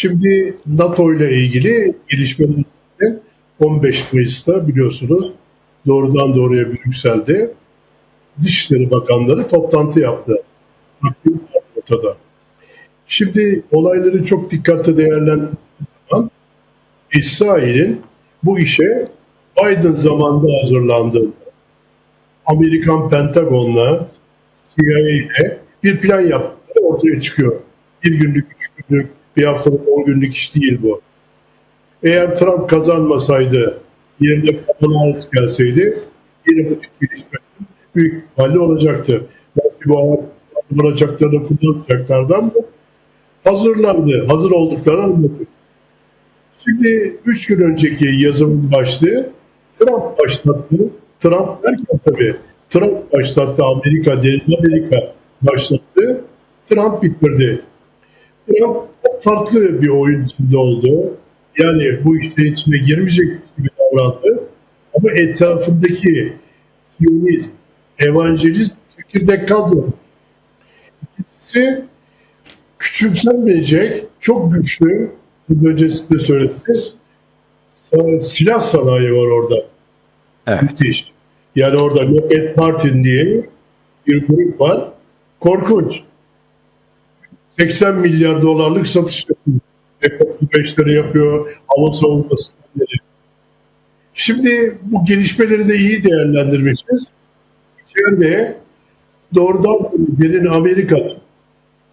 Şimdi NATO ile ilgili gelişmeler 15 Mayıs'ta biliyorsunuz doğrudan doğruya Brüksel'de Dışişleri Bakanları toplantı yaptı. Ortada. Şimdi olayları çok dikkatli değerlendirdiğimiz zaman İsrail'in bu işe Biden zamanında hazırlandığını, Amerikan Pentagon'la, CIA'yle bir plan yaptıkları ortaya çıkıyor. Bir günlük, üç günlük, bir haftalık, on günlük iş değil bu. Eğer Trump kazanmasaydı, yerine Kamala Harris gelseydi, yine bu tip gelişmeler büyük ihtimalle olacaktı. Belki bu kullanacaklarını kullanacaklardı ama hazırlandı. Hazır olduklarını anlatıyor. Şimdi üç gün önceki yazımın başlığı Trump başlattı. Trump derken tabii Trump başlattı Amerika, derin Amerika başlattı. Trump bitirdi. Trump farklı bir oyun içinde oldu. Yani bu işte içine girmeyecek gibi davrandı. Ama etrafındaki Siyonist, evangelist çekirdek kadro. İkincisi küçümsenmeyecek, çok güçlü, bu öncesinde söylediniz, silah sanayi var orada. Evet. Müthiş. Yani orada Lockheed Martin diye bir grup var. Korkunç. 80 milyar dolarlık satış yapıyor. F-35'leri yapıyor, hava savunma sistemleri. Şimdi bu gelişmeleri de iyi değerlendirmişiz. İçeride doğrudan birinin Amerika'da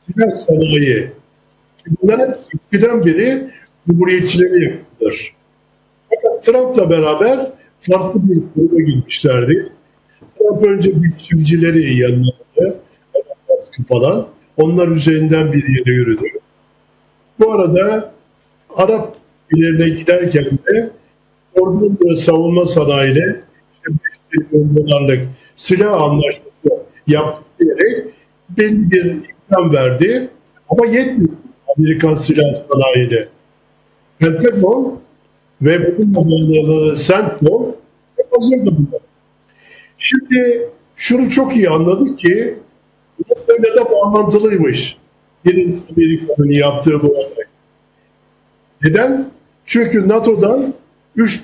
silah sanayi. Bunların eskiden beri Cumhuriyetçileri yaptılar. Fakat Trump'la beraber farklı bir kuruma girmişlerdi. Trump önce biçimcileri yanına aldı, falan. Onlar üzerinden bir yere yürüdü. Bu arada Arap ilerine giderken de ordunun ve savunma sanayiyle işte 5 milyon dolarlık silah anlaşması yaptık diyerek belli bir ikram verdi. Ama yetmiyor Amerikan silah sanayiyle. Pentagon ve bunun bağlı CENTCOM hazırdı bunlar. Şimdi şunu çok iyi anladık ki böyle de bağlantılıymış. Benim Amerika'nın yaptığı bu olay. Neden? Çünkü NATO'dan 3,5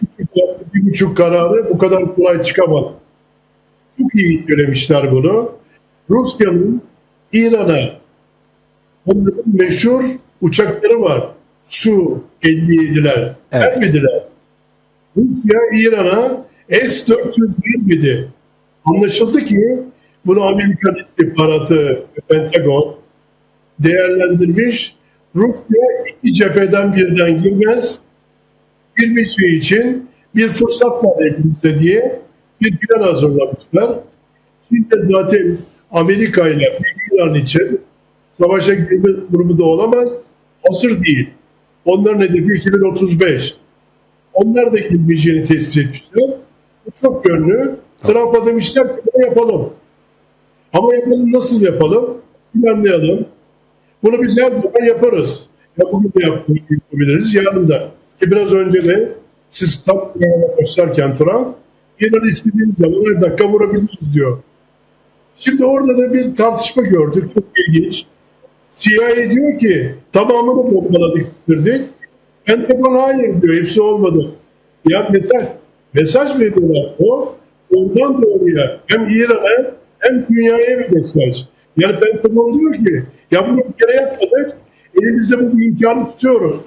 1,5 kararı bu kadar kolay çıkamaz. Çok iyi söylemişler bunu. Rusya'nın İran'a onların meşhur uçakları var. Su 57'ler. Evet. Vermediler. Rusya İran'a S-400 vermedi. Anlaşıldı ki bunu Amerikan istihbaratı Pentagon değerlendirmiş. Rusya iki cepheden birden girmez. Girmeyeceği için bir fırsat var elimizde diye bir plan hazırlamışlar. Şimdi zaten Amerika ile İran için savaşa girme durumu da olamaz. Hazır değil. Onların hedefi 2035. Onlar da girmeyeceğini tespit etmişler. Bu çok yönlü. Trump'a demişler ki bunu yapalım. Ama yapalım nasıl yapalım? Planlayalım. Bunu biz her zaman yaparız. Ya bugün de yapabiliriz, yarın da. Ki biraz önce de siz tam başlarken Trump, İran'ı istediğiniz zaman her dakika vurabiliriz diyor. Şimdi orada da bir tartışma gördük. Çok ilginç. CIA diyor ki tamamını bombaladık, bitirdik. Pentagon hayır diyor, hepsi olmadı. Ya mesaj, mesaj veriyorlar. O oradan doğruya hem İran'a hem dünyaya bir mesaj. Yani Pentagon diyor ki ya bunu bir kere yapmadık, elimizde bu imkanı tutuyoruz.